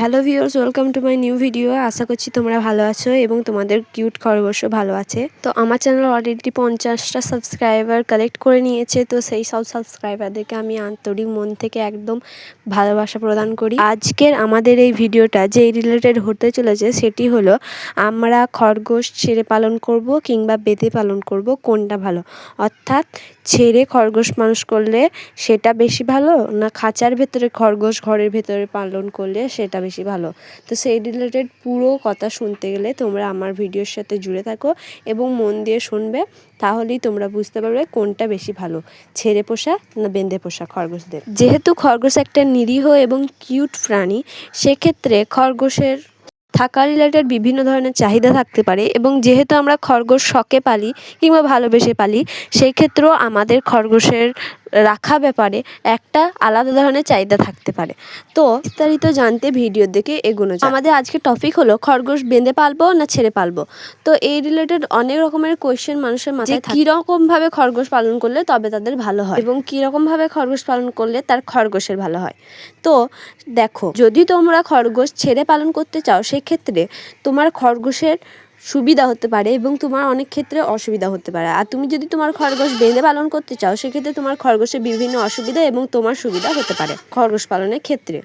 Hello viewers welcome to my new video আশা করছি তোমরা ভালো আছো এবং তোমাদের কিউট খরগোশও ভালো আছে। তো আমার চ্যানেল অলরেডি পঞ্চাশটা সাবস্ক্রাইবার কালেক্ট করে নিয়েছে, তো সেই সব সাবস্ক্রাইবারদেরকে আমি আন্তরিক মন থেকে একদম ভালোবাসা প্রদান করি। আজকের আমাদের এই ভিডিওটা যেই রিলেটেড হতে চলেছে, সেটি হলো আমরা খরগোশ ছেড়ে পালন করব কিংবা বেঁধে পালন করব, কোনটা ভালো? অর্থাৎ ছেড়ে খরগোশ মানুষ করলে সেটা বেশি ভালো, না খাঁচার ভেতরে খরগোশ ঘরের ভেতরে পালন করলে সেটা বেশি ভালো। তো সেই রিলেটেড পুরো কথা শুনতে গেলে তোমরা আমার ভিডিওর সাথে জুড়ে থাকো এবং মন দিয়ে শুনবে, তাহলেই তোমরা বুঝতে পারবে কোনটা বেশি ভালো। ছেড়ে পোষা না বেঁধে পোষা খরগোশদের? যেহেতু খরগোশ একটা নিরীহ এবং কিউট প্রাণী, সেক্ষেত্রে খরগোশের থাকা রিলেটেড বিভিন্ন ধরনের চাহিদা থাকতে পারে এবং যেহেতু আমরা খরগোশ শখে পালি কিংবা ভালোবেসে পালি, সেই ক্ষেত্রেও আমাদের খরগোশের রাখা ব্যাপারে একটা আলাদা ধরনের চাহিদা থাকতে পারে। তো বিস্তারিত জানতে ভিডিও দেখে এগোনো যায় আমাদের আজকে টপিক হলো খরগোশ বেঁধে পালবো না ছেড়ে পালবো? তো এই রিলেটেড অনেক রকমের কোয়েশ্চেন মানুষের মাথায় থাকে। কীরকম ভাবে খরগোশ পালন করলে তবে তাদের ভালো হয় এবং কীরকম ভাবে খরগোশ পালন করলে তার খরগোশের ভালো হয়। তো দেখো যদি তোমরা খরগোশ ছেড়ে পালন করতে চাও সেক্ষেত্রে তোমার খরগোশের সুবিধা হতে পারে এবং তোমার অনেক ক্ষেত্রে অসুবিধা হতে পারে। আর তুমি যদি তোমার খরগোশ বেঁধে পালন করতে চাও, সেক্ষেত্রে তোমার খরগোশের বিভিন্ন অসুবিধা এবং তোমার সুবিধা হতে পারে খরগোশ পালনের ক্ষেত্রে।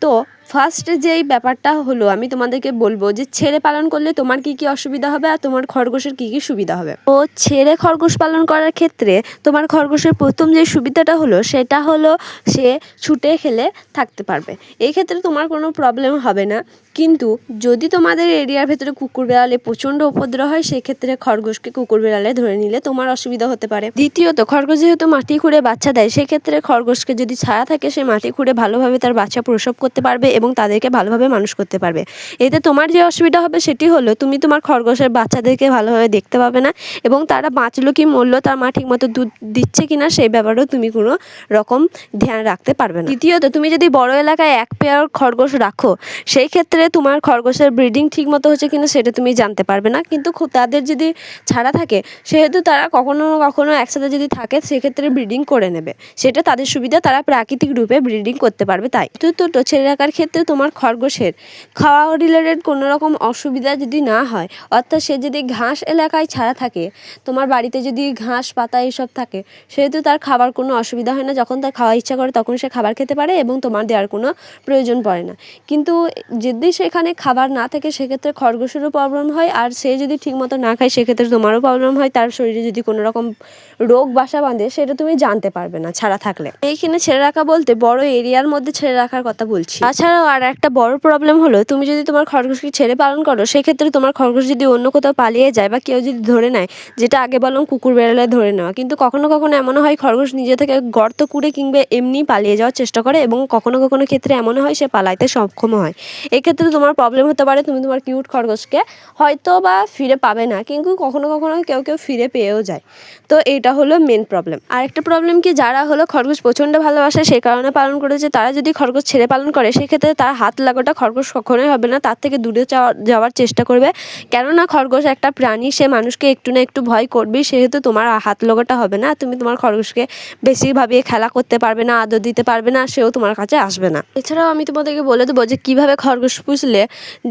তো ফার্স্টে যেই ব্যাপারটা হলো, আমি তোমাদেরকে বলব যে ছেড়ে পালন করলে তোমার কি কি অসুবিধা হবে আর তোমার খরগোশের কি কি সুবিধা হবে? তো ছেড়ে খরগোশ পালন করার ক্ষেত্রে তোমার খরগোশের প্রথম যে সুবিধাটা হলো, সেটা হলো সে ছুটে খেলে থাকতে পারবে। এই ক্ষেত্রে তোমার কোনো প্রবলেম হবে না। কিন্তু যদি তোমাদের এরিয়ার ভেতরে কুকুর বেড়ালে প্রচণ্ড উপদ্রব হয়, সেক্ষেত্রে খরগোশকে কুকুর বেড়ালে ধরে নিলে তোমার অসুবিধা হতে পারে। দ্বিতীয়ত, খরগোশ যেহেতু মাটি খুঁড়ে বাচ্চা দেয়, সেক্ষেত্রে খরগোশকে যদি ছায়া থাকে, সে মাটি খুঁড়ে ভালোভাবে তার বাচ্চা প্রসব করতে পারবে এবং তাদেরকে ভালোভাবে মানুষ করতে পারবে। এতে তোমার যে অসুবিধা হবে সেটি হলো, তুমি তোমার খরগোশের বাচ্চাদেরকে ভালোভাবে দেখতে পাবে না এবং তারা বাঁচলো কি মরলো, তার মা ঠিকমতো দুধ দিচ্ছে কি না সেই ব্যাপারেও তুমি কোনো রকম ধ্যান রাখতে পারবে না। দ্বিতীয়ত, তুমি যদি বড় এলাকায় এক পেয়ার খরগোশ রাখো, সেই ক্ষেত্রে তোমার খরগোশের ব্রিডিং ঠিক মতো হচ্ছে কিনা সেটা তুমি জানতে পারবে না। কিন্তু তাদের যদি ছাড়া থাকে, সেহেতু তারা কখনো না কখনো একসাথে যদি থাকে, সেক্ষেত্রে ব্রিডিং করে নেবে। সেটা তাদের সুবিধা, তারা প্রাকৃতিক রূপে ব্রিডিং করতে পারবে তাই। চতুর্থ ছেড়ে রাখার ক্ষেত্রে তোমার খরগোশের। খাওয়া রিলেটেড কোনো রকম অসুবিধা যদি না হয়, অর্থাৎ সে যদি ঘাস এলাকায় ছাড়া থাকে, তোমার বাড়িতে যদি ঘাস, পাতা এইসব থাকে, সেহেতু তার খাবার কোনো অসুবিধা হয় না। যখন তার খাওয়া ইচ্ছা করে, তখন সে খাবার খেতে পারে এবং তোমার দেওয়ার কোনো প্রয়োজন পড়ে না। কিন্তু যদি সেখানে খাবার না থাকে, সেক্ষেত্রে খরগোশেরও প্রবলেম হয়। আর সে যদি ঠিকমতো না খায়, সেক্ষেত্রে তোমারও প্রবলেম হয়। তার শরীরে যদি কোনো রকম রোগ, বাসা বাঁধে, সেটা তুমি জানতে পারবে না ছাড়া থাকলে। এইখানে ছেড়ে রাখা বলতে বড় এরিয়ার মধ্যে ছেড়ে রাখার কথা বলছি। তাছাড়াও আর একটা বড় প্রবলেম হলো, তুমি যদি তোমার খরগোশকে ছেড়ে পালন করো, সেক্ষেত্রে তোমার খরগোশ যদি অন্য কোথাও পালিয়ে যায় বা কেউ যদি ধরে নেয়, যেটা আগে বললাম কুকুর বেড়ালে ধরে নেওয়া। কিন্তু কখনো কখনো এমনও হয়, খরগোশ নিজে থেকে গর্ত কুড়ে কিংবা এমনি পালিয়ে যাওয়ার চেষ্টা করে এবং কখনো কখনো ক্ষেত্রে এমনও হয়, সে পালাইতে সক্ষম হয়। এক্ষেত্রে তোমার প্রবলেম হতে পারে, তুমি তোমার কিউট খরগোশকে হয়তো বা ফিরে পাবে না, কিন্তু কখনো কখনো কেউ কেউ ফিরে পেয়েও যায়। তো এটা হলো মেন প্রবলেম আর একটা প্রবলেম কি, যারা হলো খরগোশ প্রচণ্ড ভালোবাসে সেই কারণে পালন করেছে, তারা যদি খরগোশ ছেড়ে পালন করে, সেক্ষেত্রে তার হাত লাগাটা খরগোশ কখনোই হবে না, তার থেকে দূরে যাওয়া- যাওয়ার চেষ্টা করবে। কেননা খরগোশ একটা প্রাণী, সে মানুষকে একটু না একটু ভয় করবে, সেহেতু তোমার হাত লাগাটা হবে না। তুমি তোমার খরগোশকে বেশিভাবে খেলা করতে পারবে না, আদর দিতে পারবে না, সেও তোমার কাছে আসবে না। এছাড়াও আমি তোমাদেরকে বলে দেবো যে, কীভাবে খরগোশ পুষলে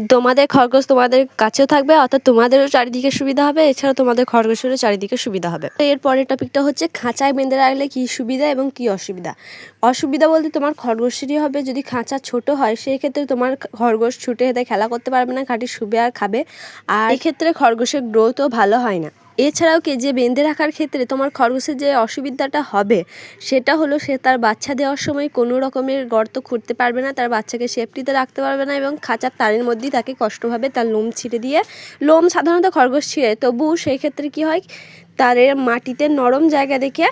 তোমাদের খরগোশ তোমাদের কাছেও থাকবে, অর্থাৎ তোমাদেরও চারিদিকে সুবিধা হবে এছাড়া তোমাদের খরগোশেরও চারিদিকে সুবিধা হবে। তো এর পরের টপিকটা হচ্ছে, খাঁচায় বেঁধে রাখলে কী সুবিধা এবং কী অসুবিধা? অসুবিধা বলতে তোমার খরগোশেরই হবে, যদি খাঁচা ছোট হয়, সেই ক্ষেত্রে তোমার খরগোশ ছুটে হেঁটে খেলা করতে পারবে না, খাঁটি শুবে আর খাবে। আর এক্ষেত্রে খরগোশের গ্রোথও ভালো হয় না। এছাড়াও কি, যে বেঁধে রাখার ক্ষেত্রে তোমার খরগোশের যে অসুবিধাটা হবে, সেটা হলো সে তার বাচ্চা দেওয়ার সময় কোনো রকমের গর্ত খুঁড়তে পারবে না, তার বাচ্চাকে সেফটিতে রাখতে পারবে না এবং খাঁচার তারের মধ্যেই তাকে কষ্টভাবে তার লোম ছিঁড়ে দিয়ে, লোম সাধারণত খরগোশ ছিঁড়ে তবু সেই ক্ষেত্রে কি হয় তারের মাটিতে নরম জায়গা দেখে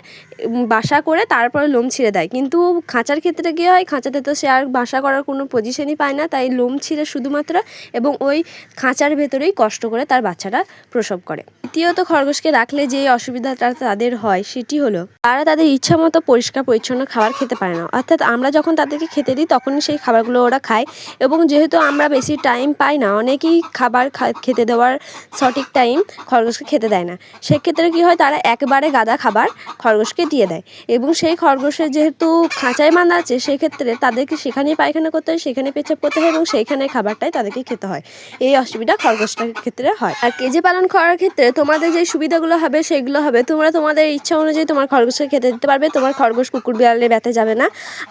বাসা করে তারপরে লোম ছিঁড়ে দেয়। কিন্তু খাঁচার ক্ষেত্রে কী হয়? খাঁচাতে তো সে আর বাসা করার কোনো পজিশনই পায় না, তাই লোম ছিঁড়ে শুধুমাত্র এবং ওই খাঁচার ভেতরেই কষ্ট করে তার বাচ্চাটা প্রসব করে। দ্বিতীয়ত খরগোশকে রাখলে যে অসুবিধাটা তাদের হয় সেটি হলো, তারা তাদের ইচ্ছা মতো পরিষ্কার পরিচ্ছন্ন খাবার খেতে পারে না। অর্থাৎ আমরা যখন তাদেরকে খেতে দিই, তখনই সেই খাবারগুলো ওরা খায় এবং যেহেতু আমরা বেশি টাইম পাই না, অনেকেই খাবার খেতে দেওয়ার সঠিক টাইম খরগোশকে খেতে দেয় না। সেক্ষেত্রে কি হয়, তারা একবারে গাদা খাবার খরগোশকে দিয়ে দেয়। এবং সেই খরগোশের যেহেতু খাঁচায় বাঁধা আছে, সেক্ষেত্রে তাদেরকে সেখানেই পায়খানা করতে হয়, সেখানে পেছাব করতে হয় এবং সেইখানে খাবারটাই তাদেরকে খেতে হয়। এই অসুবিধা খরগোশটার ক্ষেত্রে হয়। আর কেজি পালন করার ক্ষেত্রে তোমাদের যে সুবিধাগুলো হবে, সেগুলো হবে, তোমরা তোমাদের ইচ্ছা অনুযায়ী তোমার খরগোশকে খেতে দিতে পারবে, তোমার খরগোশ কুকুর বিড়ালে ব্যথা যাবে না।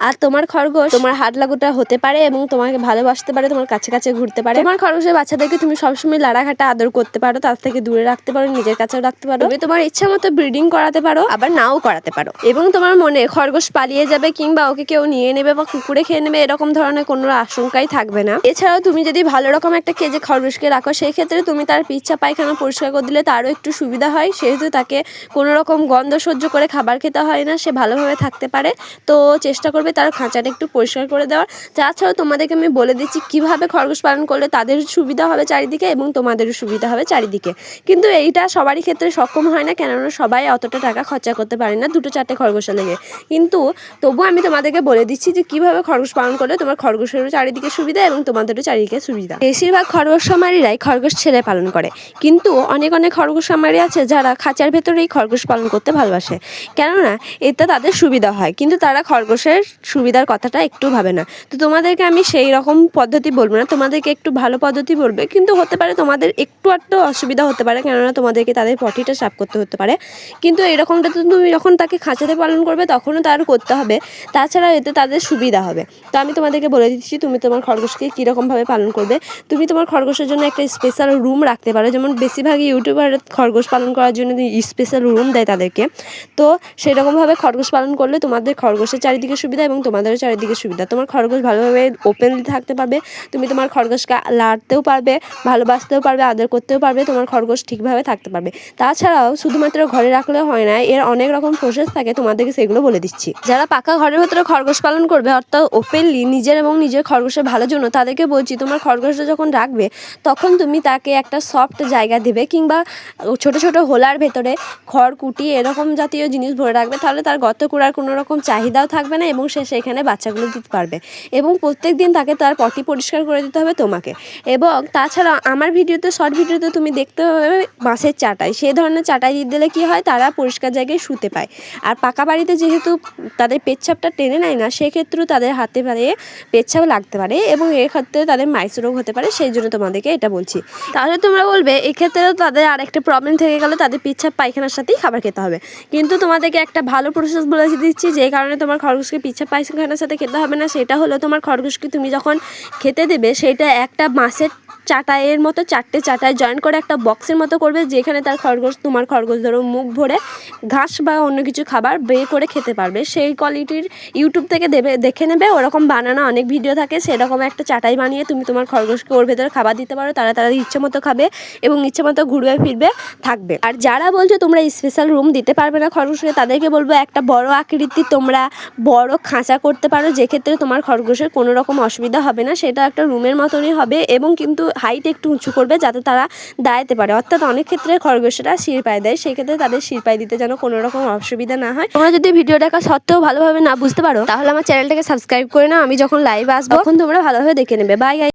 আর তোমার খরগোশ তোমার হাত লাগুটা হতে পারে এবং তোমাকে ভালোবাসতে পারে, তোমার কাছে কাছে ঘুরতে পারে। তোমার খরগোশের বাচ্চাদেরকে তুমি সবসময় লাড়াঘাটা আদর করতে পারো, তার থেকে দূরে রাখতে পারো, নিজের কাছেও রাখতে পারো। তুমি তোমার ইচ্ছা মতো ব্রিডিং করাতে পারো, আবার নাও করাতে পারো। এবং তোমার মনে খরগোশ পালিয়ে যাবে কিংবা ওকে কেউ নিয়ে নেবে বা কুকুরে খেয়ে নেবে, এরকম ধরনের কোনো আশঙ্কাই থাকবে না। এছাড়াও তুমি যদি ভালো রকম একটা কেজে খরগোশকে রাখো সেই ক্ষেত্রে তুমি তার পিচ্ছা পায়খানা পরিষ্কার করে দিলে তারও একটু সুবিধা হয়। সেহেতু তাকে কোনো রকম গন্ধ সহ্য করে খাবার খেতে হয় না, সে ভালোভাবে থাকতে পারে। তো চেষ্টা করবে তার খাঁচাটা একটু পরিষ্কার করে দেওয়ার। তাছাড়াও তোমাদেরকে আমি বলে দিচ্ছি, কীভাবে খরগোশ পালন করলে তাদের সুবিধা হবে চারিদিকে এবং তোমাদেরও সুবিধা হবে চারিদিকে। কিন্তু এইটা সবারই ক্ষেত্রে সক্ষম হয় না কেননা সবাই অতটা টাকা খরচা করতে পারে না দুটো চারটে খরগোশে লেগে। কিন্তু তবু আমি তোমাদেরকে বলে দিচ্ছি যে কীভাবে খরগোশ পালন করলে তোমার খরগোশেরও চারিদিকে সুবিধা এবং তোমাদেরও চারিদিকে সুবিধা। বেশিরভাগ খরগোশ খামারিরাই খরগোশ ছেড়ে পালন করে। কিন্তু অনেক অনেক খরগোশ খামারি আছে যারা খাঁচার ভেতরেই খরগোশ পালন করতে ভালোবাসে। কেননা এতে তাদের সুবিধা হয়, কিন্তু তারা খরগোশের সুবিধার কথাটা একটু ভাবে না। তো তোমাদেরকে আমি সেই রকম পদ্ধতি বলব না, তোমাদেরকে একটু ভালো পদ্ধতি বলবে। কিন্তু হতে পারে তোমাদের একটু একটু অসুবিধা হতে পারে, কেননা তোমাদেরকে তাদের পটিটা সাফ করতে হতে পারে। কিন্তু এরকমটা তো তুমি যখন তাকে খাঁচাতে পালন করবে, তখনও তার করতে হবে। তাছাড়া এতে তাদের সুবিধা হবে। তো আমি তোমাদেরকে বলে দিচ্ছি, তুমি তোমার খরগোশকে কীরকমভাবে পালন করবে। তুমি তোমার খরগোশের জন্য একটা স্পেশাল রুম রাখতে পারো। যেমন বেশিরভাগই ইউটিউবার খরগোশ পালন করার জন্য স্পেশাল রুম দেয় তাদেরকে। তো সেরকমভাবে খরগোশ পালন করলে তোমাদের খরগোশের চারিদিকে সুবিধা এবং তোমাদেরও চারিদিকে সুবিধা। তোমার খরগোশ ভালোভাবে ওপেনলি থাকতে পারবে। তুমি তোমার খরগোশকে লাড়তেও পারবে, ভালোবাসতেও পারবে, আদর করতেও পারবে, তোমার খরগোশ ঠিকভাবে থাকতে পারবে। তাছাড়াও শুধুমাত্র ঘরে রাখলে হয় না, এর অনেক রকম প্রসেস থাকে, তোমাদেরকে সেগুলো বলে দিচ্ছি। যারা পাকা ঘরের ভেতরে খরগোশ পালন করবে, অর্থাৎ ওপেনলি নিজের এবং নিজের খরগোশের ভালোর জন্য, তাদেরকে বলছি, তোমার খরগোশটা যখন রাখবে, তখন তুমি তাকে একটা সফট জায়গা দেবে কিংবা ছোট ছোট হোলার ভেতরে খড়, কুটি, এরকম জাতীয় জিনিস ভরে রাখবে, তাহলে তার গর্ত করার কোনো রকম চাহিদাও থাকবে না এবং সে সেখানে বাচ্চাগুলো দিতে পারবে। এবং প্রত্যেক দিন তাকে তার পটি পরিষ্কার করে দিতে হবে তোমাকে। এবং তাছাড়া আমার ভিডিওতে শর্ট ভিডিওতে তুমি দেখতে হবে বাঁশের চাটাই, সেই ধরনের চাটাই দিয়ে দিলে কী হয়? তারা পরিষ্কার জায়গায় শুতে পায়। আর পাকা বাড়িতে যেহেতু তাদের পেচ্ছাপটা টেনে নেয় না, সেক্ষেত্রেও তাদের হাতে পারে পেচ্ছাপ লাগতে পারে এবং এক্ষেত্রে তাদের মাইস রোগ হতে পারে, সেই জন্য তোমাদেরকে এটা বলছি। তাহলে তোমরা বলবে, এক্ষেত্রেও তাদের আরেকটা প্রবলেম থেকে গেলে তাদের পিচ্ছাপ পায়খানার সাথেই খাবার খেতে হবে। কিন্তু তোমাদেরকে একটা ভালো প্রসেস বলে দিচ্ছি, যে কারণে তোমার খরগোশকে পিচ্ছাপ পায়খানার সাথে খেতে হবে না, সেটা হলো তোমার খরগোশকে তুমি যখন খেতে দেবে, সেটা একটা মাছের চাটাইয়ের মতো চারটে চাটাই জয়েন করে একটা বক্সের মতো করবে, যেখানে তার খরগোশ, তোমার খরগোশ ধরো মুখ ভরে ঘাস বা অন্য কিছু খাবার বের করে খেতে পারবে। সেই কোয়ালিটির ইউটিউব থেকে দেবে, দেখে নেবে, ওরকম বানানো অনেক ভিডিও থাকে, সেরকম একটা চাটাই বানিয়ে তুমি তোমার খরগোশকে ওর ভেতরে খাবার দিতে পারো, তারা তারা ইচ্ছে মতো খাবে এবং ইচ্ছে মতো ঘুরবে, ফিরবে, থাকবে। আর যারা বলছো তোমরা স্পেশাল রুম দিতে পারবে না খরগোশকে, তাদেরকে বলব একটা বড় আকৃতি তোমরা বড় খাঁচা করতে পারো, যেক্ষেত্রে তোমার খরগোশের কোনো রকম অসুবিধা হবে না, সেটা একটা রুমের মতনই হবে এবং কিন্তু হাইট একটু উঁচু করবে যাতে তারা দাঁড়াতে পারে। অর্থাৎ অনেক ক্ষেত্রে খরগোশেরা শির পায়ে দেয় সেই ক্ষেত্রে তাদের শির পায়ে দিতে যেন কোনো রকম অসুবিধা না হয়। তোমরা যদি ভিডিও দেখা সত্ত্বেও ভালোভাবে না বুঝতে পারো, তাহলে আমার চ্যানেলটাকে সাবস্ক্রাইব করে নাও। আমি যখন লাইভ আসব, তখন তোমরা ভালোভাবে দেখে নেবে। বাই